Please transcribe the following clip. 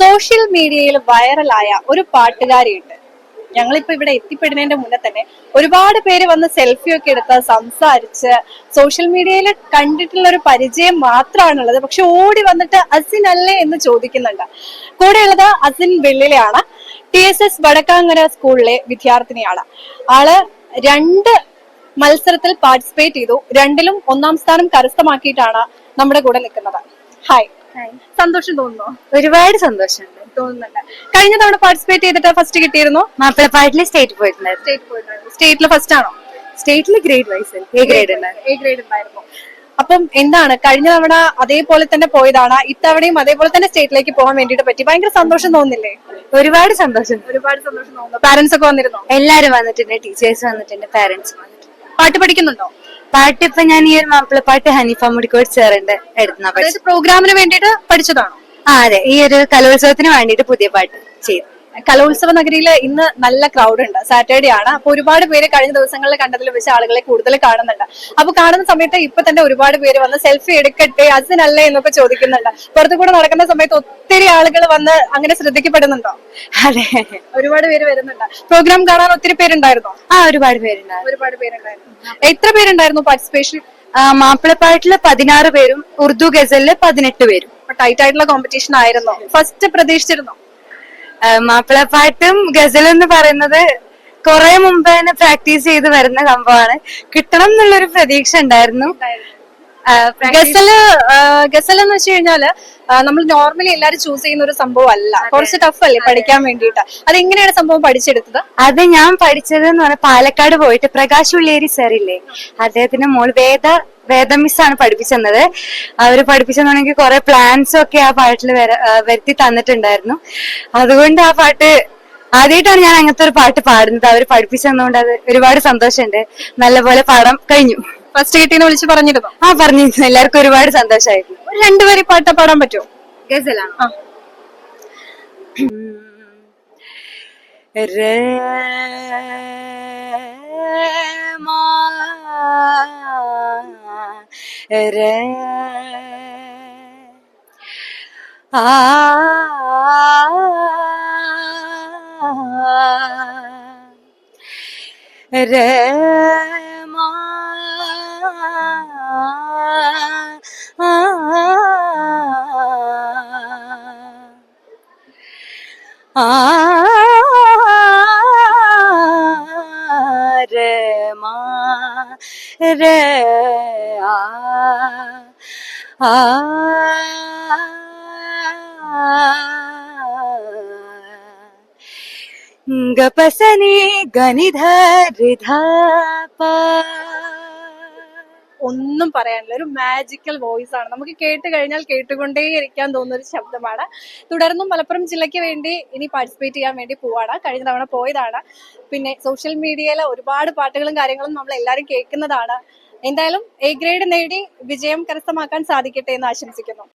Social മീഡിയയിൽ വൈറലായ ഒരു പാട്ടുകാരിയുണ്ട്. ഞങ്ങളിപ്പോ ഇവിടെ എത്തിപ്പെടുന്നതിന്റെ മുന്നേ തന്നെ ഒരുപാട് പേര് വന്ന് സെൽഫി ഒക്കെ എടുത്ത് സംസാരിച്ച് സോഷ്യൽ മീഡിയയിൽ കണ്ടിട്ടുള്ള ഒരു പരിചയം മാത്രമാണുള്ളത്. പക്ഷെ ഓടി വന്നിട്ട് അസിൻ അല്ലേ എന്ന് ചോദിക്കുന്നുണ്ട്. കൂടെയുള്ളത് അസിൻ വെള്ളിലെയാണ്. ടി എസ് എസ് വടക്കാങ്ങര സ്കൂളിലെ വിദ്യാർത്ഥിനിയാണ്. ആൾ രണ്ട് മത്സരത്തിൽ പാർട്ടിസിപ്പേറ്റ് ചെയ്തു. രണ്ടിലും ഒന്നാം സ്ഥാനം കരസ്ഥമാക്കിയിട്ടാണ് നമ്മുടെ കൂടെ നിൽക്കുന്നത്. ഹായ് സന്തോഷം തോന്നുന്നു? ഒരുപാട് സന്തോഷമുണ്ട് തോന്നുന്നുണ്ട്. കഴിഞ്ഞ തവണ പാർട്ടിസിപ്പേറ്റ് ചെയ്തിട്ട് ഫസ്റ്റ് കിട്ടിയിരുന്നു? മാപ്പിളപ്പാട്ടിൽ സ്റ്റേറ്റ് പോയിട്ടുണ്ടായിരുന്നു. സ്റ്റേറ്റ് പോയിട്ടുണ്ടായിരുന്നു. സ്റ്റേറ്റിൽ ഫസ്റ്റ് ആണോ? സ്റ്റേറ്റിൽ ഗ്രേഡ് വൈസ് എ ഗ്രേഡ് ഉണ്ടായിരുന്നു എ ഗ്രേഡ് ഉണ്ടായിരുന്നു. അപ്പം എന്താണ്? കഴിഞ്ഞ തവണ അതേപോലെ തന്നെ പോയതാണ്. ഇത്തവണയും അതേപോലെ തന്നെ സ്റ്റേറ്റിലേക്ക് പോകാൻ വേണ്ടിട്ട് പറ്റി. ഭയങ്കര സന്തോഷം തോന്നുന്നില്ലേ ഒരുപാട് സന്തോഷം. ഒരുപാട് സന്തോഷം തോന്നുന്നു. പാരന്റ്സ് ഒക്കെ വന്നിരുന്നു? എല്ലാരും വന്നിട്ടുണ്ട്. ടീച്ചേഴ്സ് വന്നിട്ടുണ്ട്. പാരന്റ്സ് വന്നിട്ടുണ്ട്. പാട്ട് പഠിക്കുന്നുണ്ടോ? പാട്ട് ഇപ്പൊ ഞാൻ ഈ ഒരു മാപ്പിളപ്പാട്ട് ഹനീഫ മുടിക്കോട് സാറിന്റെ എടുത്തുന്ന പഠിച്ചത്. പ്രോഗ്രാമിന് വേണ്ടിട്ട് പഠിച്ചതാണോ? ആ അതെ. ഈ ഒരു കലോത്സവത്തിന് വേണ്ടിയിട്ട് പുതിയ പാട്ട് ചെയ്തു. കലോത്സവ നഗരിയിൽ ഇന്ന് നല്ല ക്രൗഡ് ഉണ്ട്. സാറ്റർഡേ ആണ്. അപ്പൊ ഒരുപാട് പേര് കഴിഞ്ഞ ദിവസങ്ങളിൽ കണ്ടതിൽ വെച്ച് ആളുകളെ കൂടുതൽ കാണുന്നുണ്ട്. അപ്പൊ കാണുന്ന സമയത്ത് ഇപ്പൊ തന്നെ ഒരുപാട് പേര് വന്ന് സെൽഫി എടുക്കട്ടെ അസിനല്ലേ എന്നൊക്കെ ചോദിക്കുന്നുണ്ട്. പുറത്തു കൂടെ നടക്കുന്ന സമയത്ത് ഒത്തിരി ആളുകൾ വന്ന് അങ്ങനെ ശ്രദ്ധിക്കപ്പെടുന്നുണ്ടോ? അതെ. ഒരുപാട് പേര് വരുന്നുണ്ട്. പ്രോഗ്രാം കാണാൻ ഒത്തിരി പേരുണ്ടായിരുന്നോ? ആ ഒരുപാട് പേരുണ്ടായിരുന്നു. ഒരുപാട് പേരുണ്ടായിരുന്നു. എത്ര പേരുണ്ടായിരുന്നു പാർട്ടിസിപ്പേഷൻ മാപ്പിളപ്പാട്ടിൽ പതിനാറ് പേരും ഉറുദു ഗസലിൽ പതിനെട്ട് പേരും. ടൈറ്റ് ആയിട്ടുള്ള കോമ്പറ്റീഷൻ ആയിരുന്നു? ഫസ്റ്റ് പ്രതീക്ഷിച്ചിരുന്നോ? മാപ്പിളപ്പാട്ടും ഗസലും എന്ന് പറയുന്നത് കുറെ മുമ്പ് തന്നെ പ്രാക്ടീസ് ചെയ്ത് വരുന്ന സംഭവമാണ്. കിട്ടണം എന്നുള്ളൊരു പ്രതീക്ഷ ഉണ്ടായിരുന്നു. ഗസൽ ഗസൽ ഗസൽ എന്ന് വെച്ച് കഴിഞ്ഞാൽ നമ്മൾ നോർമലി എല്ലാരും ചൂസ് ചെയ്യുന്ന ഒരു സംഭവം അല്ല. കുറച്ച് ടഫ് അല്ലേ പഠിക്കാൻ വേണ്ടിയിട്ട്. അത് എങ്ങനെയാണ് സംഭവം പഠിച്ചെടുത്തത്? അത് ഞാൻ പഠിച്ചത് എന്ന് പറഞ്ഞാൽ പാലക്കാട് പോയിട്ട് പ്രകാശ് ഉള്ളേരി സാറില്ലേ അദ്ദേഹത്തിന്റെ മോൾ വേദ വേദ ആണ് പഠിപ്പിച്ചത് അവർ പഠിപ്പിച്ചെന്നുണ്ടെങ്കിൽ കുറെ പ്ലാൻസും ഒക്കെ ആ പാട്ടിൽ വരുത്തി തന്നിട്ടുണ്ടായിരുന്നു. അതുകൊണ്ട് ആ പാട്ട് ആദ്യമായിട്ടാണ് ഞാൻ അങ്ങനത്തെ ഒരു പാട്ട് പാടുന്നത്. അവർ പഠിപ്പിച്ചതുകൊണ്ട് അത് ഒരുപാട് സന്തോഷമുണ്ട്. നല്ലപോലെ പാടാൻ കഴിഞ്ഞു. ഫസ്റ്റ് കിട്ടിയെന്ന് വിളിച്ച് പറഞ്ഞിരുന്നു? ആ പറഞ്ഞിരുന്നു. എല്ലാവർക്കും ഒരുപാട് സന്തോഷമായിരുന്നു. ഒരു രണ്ടുപേരെ പാട്ട് പാടാൻ പറ്റുമോ? ഗസലാണ്. ആ രമാ ആ രമാ রে আ আ గపసని గనిధ రిధా పా ഒന്നും പറയാനില്ല. ഒരു മാജിക്കൽ വോയിസ് ആണ്. നമുക്ക് കേട്ട് കഴിഞ്ഞാൽ കേട്ടുകൊണ്ടേ ഇരിക്കാൻ തോന്നുന്ന ഒരു ശബ്ദമാണ്. തുടർന്നും മലപ്പുറം ജില്ലയ്ക്ക് വേണ്ടി ഇനി പാർട്ടിസിപ്പേറ്റ് ചെയ്യാൻ വേണ്ടി പോവാണ്. കഴിഞ്ഞ തവണ പോയതാണ്. പിന്നെ സോഷ്യൽ മീഡിയയിലെ ഒരുപാട് പാട്ടുകളും കാര്യങ്ങളും നമ്മൾ എല്ലാവരും കേൾക്കുന്നതാണ്. എന്തായാലും എ ഗ്രേഡ് നേടി വിജയം കരസ്ഥമാക്കാൻ സാധിക്കട്ടെ എന്ന് ആശംസിക്കുന്നു.